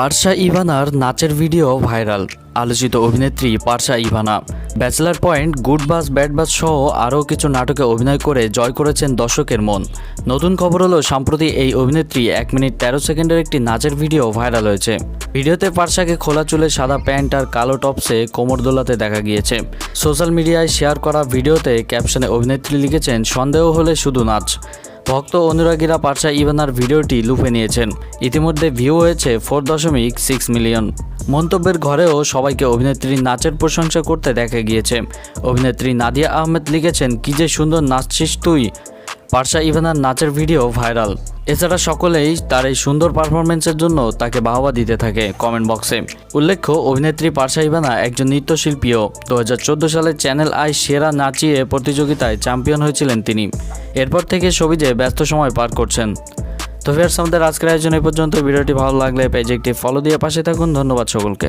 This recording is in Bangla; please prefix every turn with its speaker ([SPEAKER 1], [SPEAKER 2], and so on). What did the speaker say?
[SPEAKER 1] পার্সা ইভানার নাচের ভিডিও ভাইরাল। আলোচিত অভিনেত্রী Parsa Evana. Bachelor point, good boss, bad boss সহ আরও কিছু নাটকে অভিনয় করে জয় করেছেন দর্শকের মন। নতুন খবর হলো, সম্প্রতি এই অভিনেত্রী এক মিনিট তেরো সেকেন্ডের একটি নাচের ভিডিও ভাইরাল হয়েছে। ভিডিওতে পার্সাকে খোলা চুলে সাদা প্যান্ট আর কালো টপসে কোমর দোলাতে দেখা গিয়েছে। সোশ্যাল মিডিয়ায় শেয়ার করা ভিডিওতে ক্যাপশনে অভিনেত্রী লিখেছেন, সন্দেহ হলে শুধু নাচ। ভক্ত অনুরাগীরা পার্সা ইভানার ভিডিওটি লুপে নিয়েছেন। ইতিমধ্যে ভিউ হয়েছে ফোর দশমিক সিক্স মিলিয়ন মন্তব্যের ঘরেও সবাইকে অভিনেত্রীর নাচের প্রশংসা করতে দেখা গিয়েছে। অভিনেত্রী নাদিয়া আহমেদ লিখেছেন, কি যে সুন্দর নাচছিস তুই। পার্সা ইভানার নাচের ভিডিও ভাইরাল। এছাড়া সকলেই তার এই সুন্দর পারফরমেন্সের জন্য তাকে বাহবা দিতে থাকে কমেন্ট বক্সে উল্লেখ্য, অভিনেত্রী পার্সা ইভানা একজন নৃত্যশিল্পীও। দু হাজার চোদ্দ সালে চ্যানেল আই সেরা নাচিয়ে প্রতিযোগিতায় চ্যাম্পিয়ন হয়েছিলেন তিনি। এরপর থেকে সবিজে ব্যস্ত সময় পার করছেন। তো ফের আমাদের আজকের আয়োজন এই পর্যন্ত। ভিডিওটি ভালো লাগলে পেজে একটি ফলো দিয়ে পাশে থাকুন। ধন্যবাদ সকলকে।